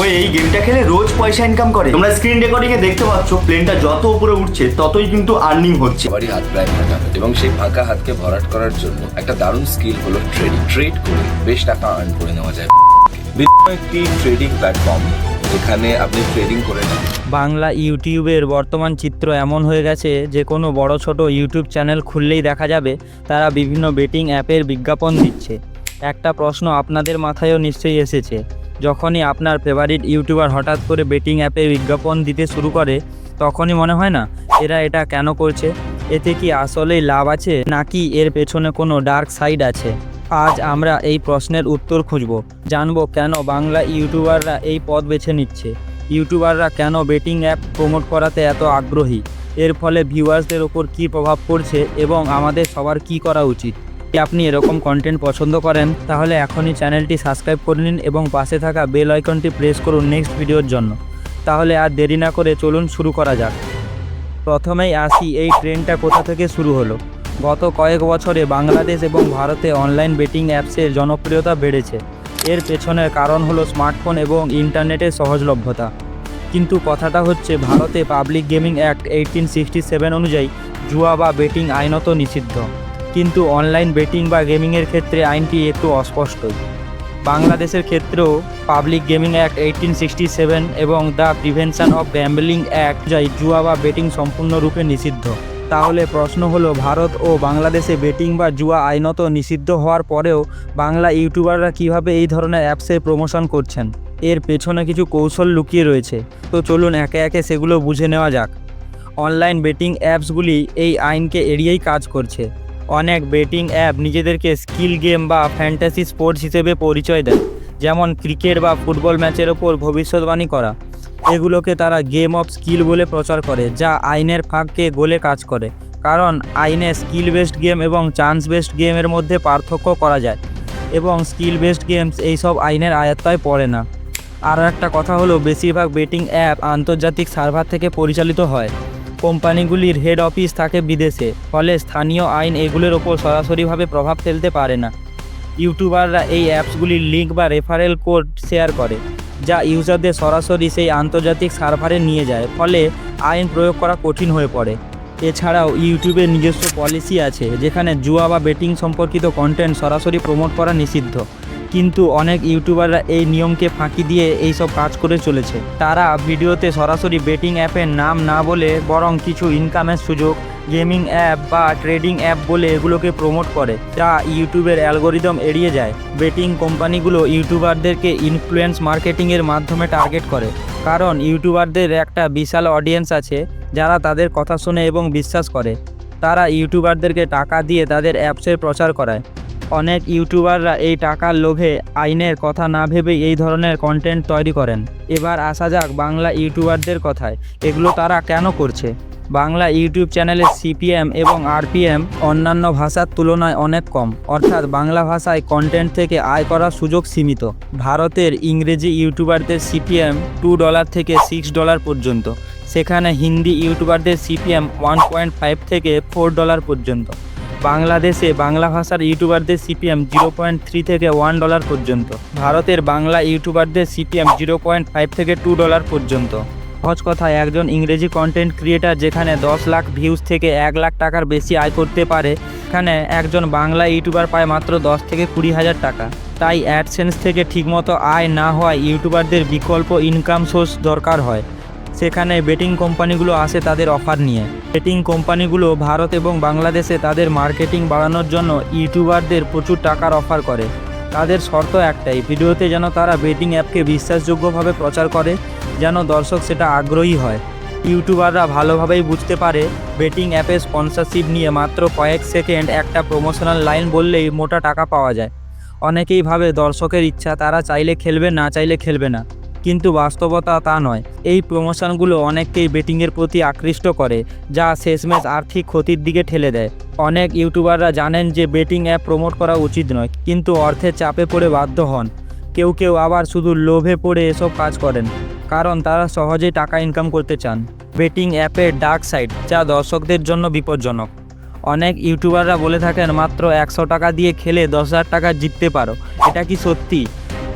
ওই এই গেমটা খেলে রোজ পয়সা ইনকাম করে। তোমরা স্ক্রিন রেকর্ডিং এ দেখতে পাচ্ছ প্লেনটা যত উপরে উঠছে ততই কিন্তু আর্নিং হচ্ছে। সবারই হাত প্রায় ফাঁকা। এবং সেই ফাঁকা হাতকে ভরাট করার জন্য একটা দারুণ স্কিল হলো ট্রেডিং ট্রেড করে বেশ টাকা আর্ন করে নেওয়া যায়। বিটকয়েন একটি ট্রেডিং প্ল্যাটফর্ম যেখানে আপনি ট্রেডিং করে নেন। বাংলা ইউটিউবের বর্তমান চিত্র এমন হয়ে গেছে যে কোনো বড় ছোট ইউটিউব চ্যানেল খুললেই দেখা যাবে তারা বিভিন্ন বেটিং অ্যাপের বিজ্ঞাপন দিচ্ছে। একটা প্রশ্ন আপনাদের মাথায়ও নিশ্চয়ই এসেছে যখনই আপনার ফেভারিট ইউটিউবার হঠাৎ করে বেটিং অ্যাপে বিজ্ঞাপন দিতে শুরু করে, তখনই মনে হয় না এরা এটা কেন করছে? এতে কি আসলেই লাভ আছে? নাকি এর পেছনে কোনো ডার্ক সাইড আছে? আজ আমরা এই প্রশ্নের উত্তর খুঁজব। জানব কেন বাংলা ইউটিউবাররা এই পথ বেছে নিচ্ছে? ইউটিউবাররা কেন বেটিং অ্যাপ প্রমোট করাতে এত আগ্রহী? এর ফলে ভিউয়ার্সদের ওপর কী প্রভাব পড়ছে এবং আমাদের সবার কি করা উচিত? আপনি এরকম কন্টেন্ট পছন্দ করেন, তাহলে এখনই চ্যানেলটি সাবস্ক্রাইব করে নিন এবং পাশে থাকা বেল আইকনটি প্রেস করুন নেক্সট ভিডিওর জন্য। তাহলে আর দেরি না করে চলুন শুরু করা যাক। প্রথমেই আসি এই ট্রেনটা কোথা থেকে শুরু হলো। গত কয়েক বছরে বাংলাদেশ এবং ভারতে অনলাইন বেটিং অ্যাপসের জনপ্রিয়তা বেড়েছে। এর পেছনের কারণ হলো স্মার্টফোন এবং ইন্টারনেটের সহজলভ্যতা। কিন্তু কথাটা হচ্ছে ভারতে public gaming act eighteen sixty seven অনুযায়ী জুয়া বা বেটিং আইনত নিষিদ্ধ। কিন্তু অনলাইন বেটিং বা গেমিংয়ের ক্ষেত্রে আইনটি একটু অস্পষ্টই বাংলাদেশের ক্ষেত্রেও public gaming act eighteen sixty seven এবং the prevention of gambling act, যাই জুয়া বা বেটিং সম্পূর্ণরূপে নিষিদ্ধ। তাহলে প্রশ্ন হলো, ভারত ও বাংলাদেশে বেটিং বা জুয়া আইনত নিষিদ্ধ হওয়ার পরেও বাংলা ইউটিউবাররা কীভাবে এই ধরনের অ্যাপসের প্রমোশন করছেন? এর পেছনে কিছু কৌশল লুকিয়ে রয়েছে। তো চলুন একে একে সেগুলো বুঝে নেওয়া যাক। অনলাইন বেটিং অ্যাপসগুলি এই আইনকে এড়িয়েই কাজ করছে। অনেক বেটিং অ্যাপ নিজেদেরকে স্কিল গেম বা ফ্যান্টাসি স্পোর্টস হিসেবে পরিচয় দেয়। যেমন ক্রিকেট বা ফুটবল ম্যাচের ওপর ভবিষ্যৎবাণী করা। এগুলোকে তারা গেম অফ স্কিল বলে প্রচার করে, যা আইনের ফাঁককে গোলে কাজ করে। কারণ আইনে স্কিল বেসড গেম এবং চান্স বেসড গেমের মধ্যে পার্থক্য করা যায়। এবং স্কিল বেসড গেমস এইসব আইনের আয়ত্তায় পড়ে না। আরও একটা কথা হলো, বেশিরভাগ বেটিং অ্যাপ আন্তর্জাতিক সার্ভার থেকে পরিচালিত হয়। কোম্পানিগুলির হেড অফিস থাকে বিদেশে, ফলে স্থানীয় আইন এগুলোর ওপর সরাসরিভাবে প্রভাব ফেলতে পারে না। ইউটিউবাররা এই অ্যাপসগুলির লিঙ্ক বা রেফারেল কোড শেয়ার করে, যা ইউজারদের সরাসরি সেই আন্তর্জাতিক সার্ভারে নিয়ে যায়, ফলে আইন প্রয়োগ করা কঠিন হয়ে পড়ে। এছাড়াও ইউটিউবের নিজস্ব পলিসি আছে, যেখানে জুয়া বা বেটিং সম্পর্কিত কন্টেন্ট সরাসরি প্রমোট করা নিষিদ্ধ। কিন্তু অনেক ইউটিউবাররা এই নিয়মকে ফাঁকি দিয়ে এইসব কাজ করে চলেছে। তারা ভিডিওতে সরাসরি বেটিং অ্যাপের নাম না বলে বরং কিছু ইনকামের সুযোগ গেমিং অ্যাপ বা ট্রেডিং অ্যাপ বলে এগুলোকে প্রমোট করে। যা ইউটিউবের অ্যালগোরিদম এড়িয়ে যায়। বেটিং কোম্পানিগুলো ইউটিউবারদেরকে ইনফ্লুয়েন্স মার্কেটিংয়ের মাধ্যমে টার্গেট করে। কারণ ইউটিউবারদের একটা বিশাল অডিয়েন্স আছে, যারা তাদের কথা শুনে এবং বিশ্বাস করে। তারা ইউটিউবারদেরকে টাকা দিয়ে তাদের অ্যাপসের প্রচার করায়। অনেক ইউটিউবাররা এই টাকার লোভে আইনের কথা না ভেবেই এই ধরনের কন্টেন্ট তৈরি করেন। এবার আসা যাক বাংলা ইউটিউবারদের কথায়, এগুলো তারা কেন করছে? বাংলা ইউটিউব চ্যানেলে সিপিএম এবং আরপিএম অন্যান্য ভাষার তুলনায় অনেক কম। অর্থাৎ বাংলা ভাষায় কন্টেন্ট থেকে আয় করার সুযোগ সীমিত। ভারতের ইংরেজি ইউটিউবারদের সিপিএম টু ডলার থেকে সিক্স ডলার পর্যন্ত। সেখানে হিন্দি ইউটিউবারদের সিপিএম ওয়ান পয়েন্ট ফাইভ থেকে ফোর ডলার পর্যন্ত। বাংলাদেশে বাংলা ভাষার ইউটিউবারদের সিপিএম জিরো পয়েন্ট থ্রি থেকে ওয়ান ডলার পর্যন্ত। ভারতের বাংলা ইউটিউবারদের সিপিএম জিরো পয়েন্ট ফাইভ থেকে টু ডলার পর্যন্ত। সহজ কথায় একজন ইংরেজি কন্টেন্ট ক্রিয়েটার যেখানে দশ লাখ ভিউজ থেকে এক লাখ টাকার বেশি আয় করতে পারে এখানে একজন বাংলা ইউটিউবার পায় মাত্র দশ থেকে কুড়ি হাজার টাকা। তাই অ্যাডসেন্স থেকে ঠিকমতো আয় না হওয়ায় ইউটিউবারদের বিকল্প ইনকাম সোর্স দরকার হয়। সেখানে বেটিং কোম্পানিগুলো আসে তাদের অফার নিয়ে। বেটিং কোম্পানিগুলো ভারত এবং বাংলাদেশে তাদের মার্কেটিং বাড়ানোর জন্য ইউটিউবারদের প্রচুর টাকার অফার করে। তাদের শর্ত একটাই, ভিডিওতে যেন তারা বেটিং অ্যাপকে বিশ্বাসযোগ্যভাবে প্রচার করে, যেন দর্শক সেটা আগ্রহী হয়। ইউটিউবাররা ভালোভাবেই বুঝতে পারে, বেটিং অ্যাপে স্পন্সরশিপ নিয়ে মাত্র কয়েক সেকেন্ড একটা প্রমোশনাল লাইন বললেই মোটা টাকা পাওয়া যায়। অনেকেই ভাবে দর্শকের ইচ্ছা, তারা চাইলে খেলবে, না চাইলে খেলবে না। কিন্তু বাস্তবতা তা নয়। এই প্রমোশনগুলো অনেককেই বেটিংয়ের প্রতি আকৃষ্ট করে, যা শেষমেশ আর্থিক ক্ষতির দিকে ঠেলে দেয়। অনেক ইউটিউবাররা জানেন যে বেটিং অ্যাপ প্রমোট করা উচিত নয়, কিন্তু অর্থের চাপে পড়ে বাধ্য হন। কেউ কেউ আবার শুধু লোভে পড়ে এসব কাজ করেন, কারণ তারা সহজেই টাকা ইনকাম করতে চান। বেটিং অ্যাপের ডার্ক সাইড, যা দর্শকদের জন্য বিপজ্জনক। অনেক ইউটিউবাররা বলে থাকেন, মাত্র একশো টাকা দিয়ে খেলে দশ হাজার টাকা জিততে পারো। এটা কি সত্যি?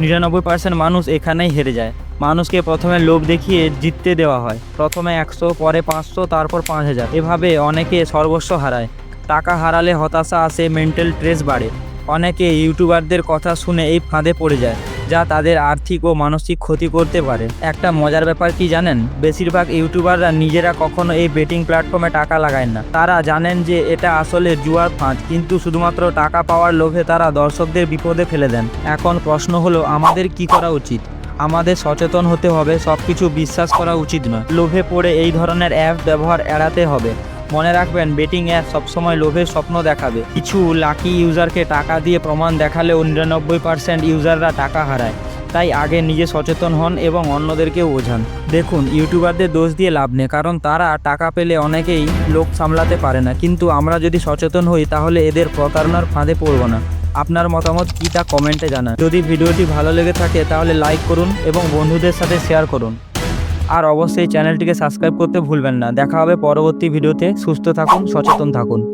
নিরানব্বই পার্সেন্ট মানুষ এখানেই হেরে যায়। মানুষকে প্রথমে লোভ দেখিয়ে জিততে দেওয়া হয়। প্রথমে একশো, পরে পাঁচশো, তারপর পাঁচ হাজার। এভাবে অনেকে সর্বস্ব হারায়। টাকা হারালে হতাশা আসে মেন্টাল ট্রেস বাড়ে। অনেকে ইউটিউবারদের কথা শুনে এই ফাঁদে পড়ে যায়। যা তাদের আর্থিক ও মানসিক ক্ষতি করতে পারে। একটা মজার ব্যাপার কি জানেন? বেশিরভাগ ইউটিউবাররা নিজেরা কখনো এই বেটিং প্ল্যাটফর্মে টাকা লাগায় না। তারা জানেন যে এটা আসলে জুয়ার ফাঁদ, কিন্তু শুধুমাত্র টাকা পাওয়ার লোভে তারা দর্শকদের বিপদে ফেলে দেন। এখন প্রশ্ন হলো, আমাদের কি করা উচিত? আমাদের সচেতন হতে হবে সব কিছু বিশ্বাস করা উচিত নয়। লোভে পড়ে এই ধরনের অ্যাপ ব্যবহার এড়াতে হবে। মনে রাখবেন বেটিং অ্যাপ সবসময় লোভের স্বপ্ন দেখাবে। কিছু লাকি ইউজারকে টাকা দিয়ে প্রমাণ দেখালেও নিরানব্বই পার্সেন্ট ইউজাররা টাকা হারায়। তাই আগে নিজে সচেতন হন এবং অন্যদেরকেও বোঝান। দেখুন ইউটিউবারদের দোষ দিয়ে লাভ নেই, কারণ তারা টাকা পেলে অনেকেই লোক সামলাতে পারে না। কিন্তু আমরা যদি সচেতন হই, তাহলে এদের প্রতারণার ফাঁদে পড়ব না। আপনার মতামত কী তা কমেন্টে জানান। যদি ভিডিওটি ভালো লেগে থাকে, তাহলে লাইক করুন এবং বন্ধুদের সাথে শেয়ার করুন। আর অবশ্যই চ্যানেলটিকে সাবস্ক্রাইব করতে ভুলবেন না। দেখা হবে পরবর্তী ভিডিওতে। সুস্থ থাকুন, সচেতন থাকুন।